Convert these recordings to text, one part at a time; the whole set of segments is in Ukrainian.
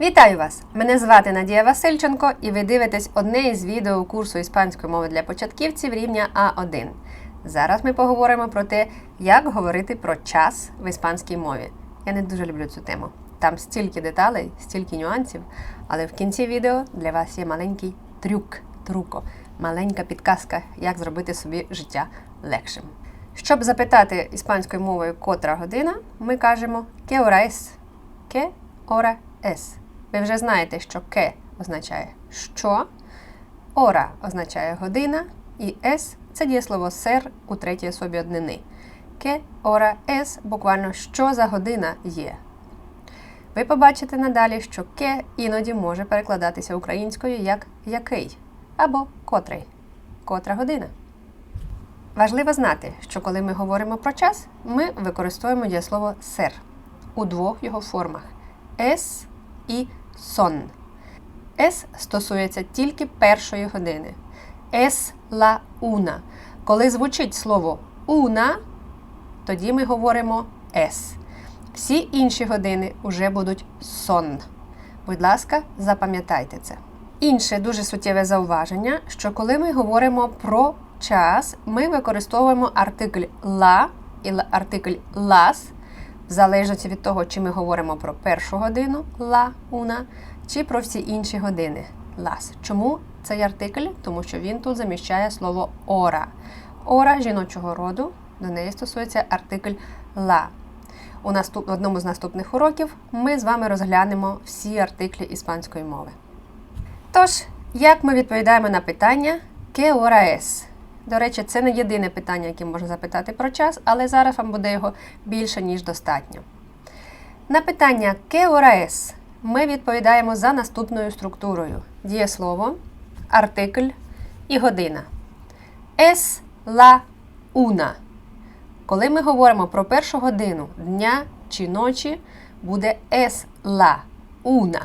Вітаю вас! Мене звати Надія Васильченко, і ви дивитесь одне із відео курсу іспанської мови для початківців рівня А1. Зараз ми поговоримо про те, як говорити про час в іспанській мові. Я не дуже люблю цю тему. Там стільки деталей, стільки нюансів, але в кінці відео для вас є маленький трюк, труко, маленька підказка, як зробити собі життя легшим. Щоб запитати іспанською мовою котра година, ми кажемо «Qué hora es?» «Qué hora es?» Ви вже знаєте, що «que» означає що, «ора» означає година, і «es» це дієслово «сер» у третій особі однини. «Qué hora es» буквально що за година є. Ви побачите надалі, що «ке» іноді може перекладатися українською як який або котрий, котра година. Важливо знати, що коли ми говоримо про час, ми використовуємо дієслово сер у двох його формах es і son. Es стосується тільки першої години. Es la una. Коли звучить слово una, тоді ми говоримо es. Всі інші години вже будуть son. Будь ласка, запам'ятайте це. Інше дуже суттєве зауваження, що коли ми говоримо про час, ми використовуємо артикль la і артикль las, в залежності від того, чи ми говоримо про першу годину la una, чи про всі інші години las. Чому цей артикль? Тому що він тут заміщає слово ора. Ора жіночого роду, до неї стосується артикль la. У наступ... одному з наступних уроків ми з вами розглянемо всі артиклі іспанської мови. Тож, як ми відповідаємо на питання «Qué hora es?» До речі, це не єдине питання, яке можна запитати про час, але зараз вам буде його більше, ніж достатньо. На питання «Qué ми відповідаємо за наступною структурою: дієслово, артикль і година. Es la una. Коли ми говоримо про першу годину дня чи ночі, буде una,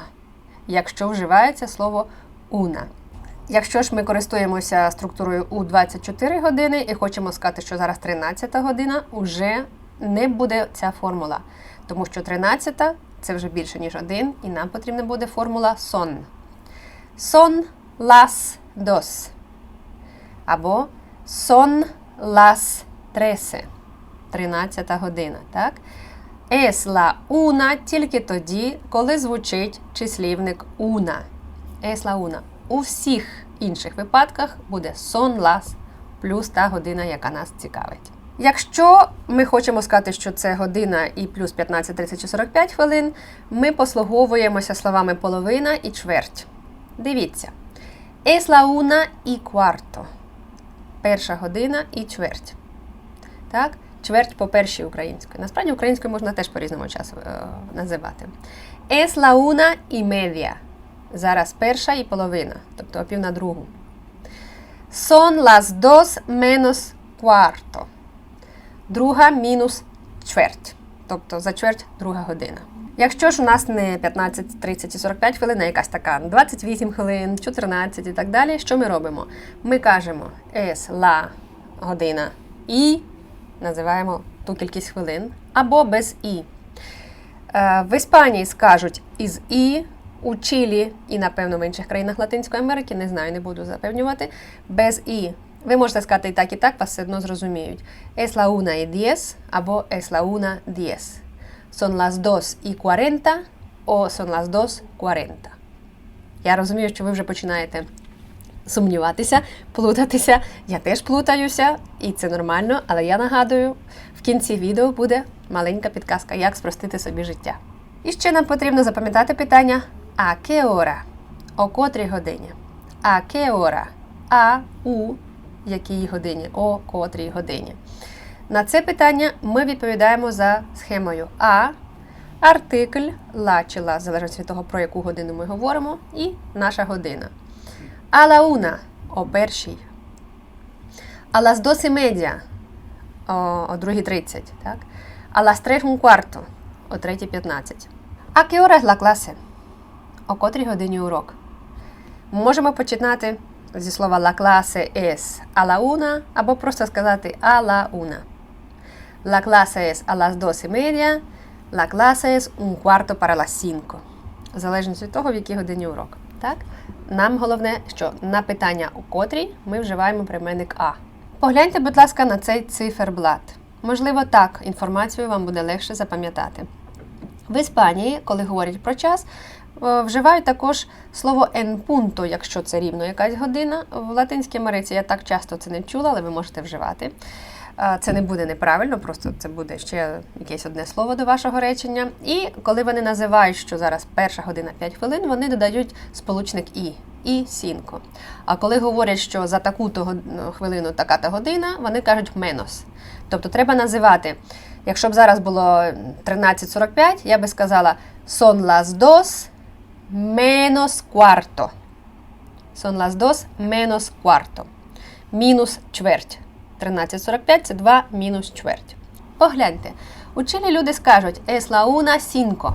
якщо вживається слово una. Якщо ж ми користуємося структурою у 24 години і хочемо сказати, що зараз 13 година, уже не буде ця формула. Тому що 13 це вже більше, ніж один, і нам потрібна буде формула son. Son las dos. Або son las trece. 13 година. Так? La una тільки тоді, коли звучить числівник. Es la una. У всіх інших випадках буде son las плюс та година, яка нас цікавить. Якщо ми хочемо сказати, що це година і плюс 15, 30 чи 45 хвилин, ми послуговуємося словами половина і чверть. Дивіться. Es la una y cuarto. Перша година і чверть. Так? Чверть по першій українською. Насправді українською можна теж по-різному часу е, називати. Es la una y media. Зараз перша і половина, тобто опів на другу. Son las dos menos cuarto. Друга мінус чверть. Тобто за чверть друга година. Якщо ж у нас не 15, 30 і 45 хвилин, а якась така 28 хвилин, 14 і так далі, що ми робимо? Ми кажемо es la година і називаємо ту кількість хвилин, або без і. Е, В Іспанії скажуть із і, у Чилі і, напевно, в інших країнах Латинської Америки, не знаю, не буду запевнювати, без і. Ви можете сказати і так, і так, вас все одно зрозуміють. Es la una y diez або es la una diez. Son las dos y cuarenta о son las dos cuarenta. Я розумію, що ви вже починаєте сумніватися, плутатися. Я теж плутаюся, і це нормально, але я нагадую, в кінці відео буде маленька підказка, як спростити собі життя. І ще нам потрібно запам'ятати питання а que hora? О котрій годині? А que hora? А у якій годині? О котрій годині? На це питання ми відповідаємо за схемою А, артикль ла чи ла, залежно від того, про яку годину ми говоримо, і наша година. А la una о першій. А las dos y media о, о 2.30, так? А las tres un о 3.15. А hora es la clase? О котрій годині урок? Можемо починати зі слова la clase es a la una, або просто сказати a la una. La clase es a las dos y media, la clase es un cuarto para las cinco. в залежності від того, в якій годині урок. Так? Нам головне, що на питання у котрій ми вживаємо прийменник А. Погляньте, будь ласка, на цей циферблат. Можливо, так інформацію вам буде легше запам'ятати. В Іспанії, коли говорять про час, е, вживають також слово en якщо це рівно якась година. В Латинській Америці я так часто це не чула, але ви можете вживати. Е, Це не буде неправильно, просто це буде ще якесь одне слово до вашого речення. І коли вони називають, що зараз перша година 5 хвилин, вони додають сполучник і. І сінко. А коли говорять, що за таку-то хвилину така-та година, вони кажуть менос. Тобто треба називати. Якщо б зараз було 13.45, я би сказала son las dos menos cuarto. Son las dos menos cuarto. Мінус чверть. 13.45 це 2 мінус чверть. Погляньте. У Чилі люди скажуть es la una cinco.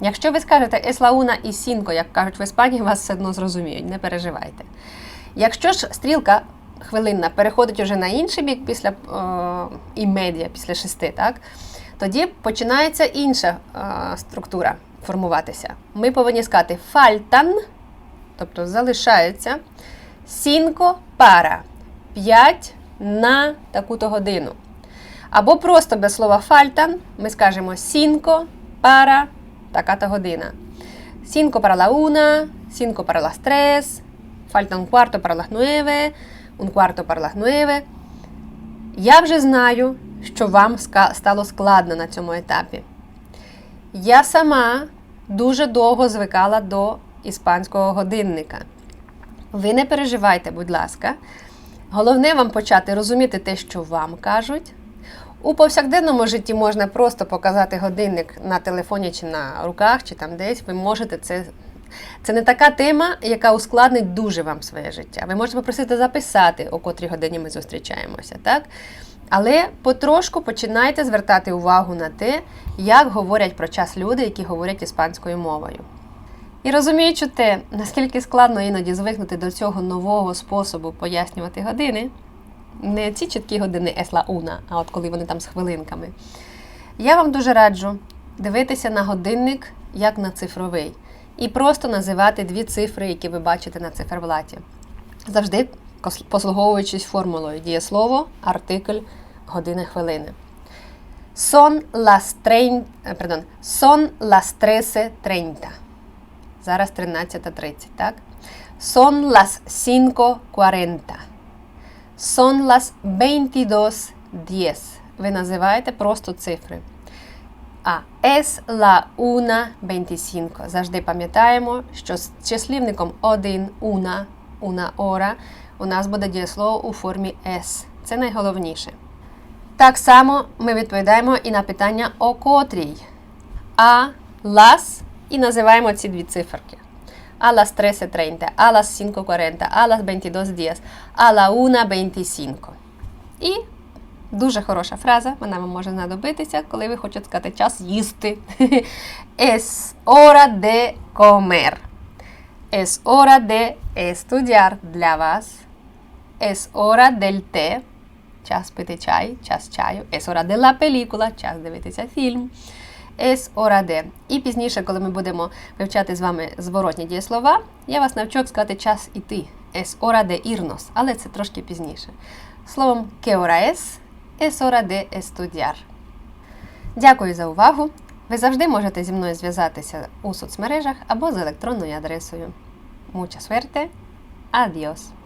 Якщо ви скажете es la una і cinco, як кажуть в Іспанії, вас все одно зрозуміють, не переживайте. Якщо ж стрілка хвилинна переходить уже на інший бік після е, і медіа, після шести, так? тоді починається інша е, структура формуватися. Ми повинні сказати фальтан, тобто залишається сінко пара 5 на таку-то годину. Або просто без слова фальтан ми скажемо сінко пара така-то година. Cinco para la una, cinco para las tres, falta un cuarto para las nueve, un cuarto para las. Я вже знаю, що вам стало складно на цьому етапі. Я сама дуже довго звикала до іспанського годинника. Ви не переживайте, будь ласка. Головне вам почати розуміти те, що вам кажуть. У повсякденному житті можна просто показати годинник на телефоні чи на руках, чи там десь. Ви можете це. Це не така тема, яка ускладнить дуже вам своє життя. Ви можете попросити записати, о котрій годині ми зустрічаємося, так? Але потрошку починайте звертати увагу на те, як говорять про час люди, які говорять іспанською мовою. І розуміючи те, наскільки складно іноді звикнути до цього нового способу пояснювати години, не ці чіткі години есла уна, а от коли вони там з хвилинками. Я вам дуже раджу дивитися на годинник як на цифровий, і просто називати дві цифри, які ви бачите на циферблаті. Завжди послуговуючись формулою дієслово, артикль, години, хвилини. Son las, trein... е, perdón, son las 13.30. Зараз 13.30, так? Son las 5.40. Son las 22.10. Ви називаєте просто цифри. А es la 1.25. Завжди пам'ятаємо, що з числівником 1, una, una hora у нас буде дієслово у формі s. Це найголовніше. Так само ми відповідаємо і на питання о котрій. А las і називаємо ці дві циферки. A las 13.30, a las 5.40, a las 22.10, a la 1.25. І дуже хороша фраза, вона вам може знадобитися, коли ви хочете сказати час їсти. Es hora de comer. Es hora de estudiar для вас. Es hora del té. Час пити чай, час чаю. Es hora de la película, час дивитися фільм. Es hora de. І пізніше, коли ми будемо вивчати з вами зворотні дієслова, я вас навчу сказати час іти. Es hora de irnos, але це трошки пізніше. Словом, ¿qué hora es? Es hora de estudiar. Дякую за увагу. Ви завжди можете зі мною зв'язатися у соцмережах або з електронною адресою. Mucha suerte. Adiós.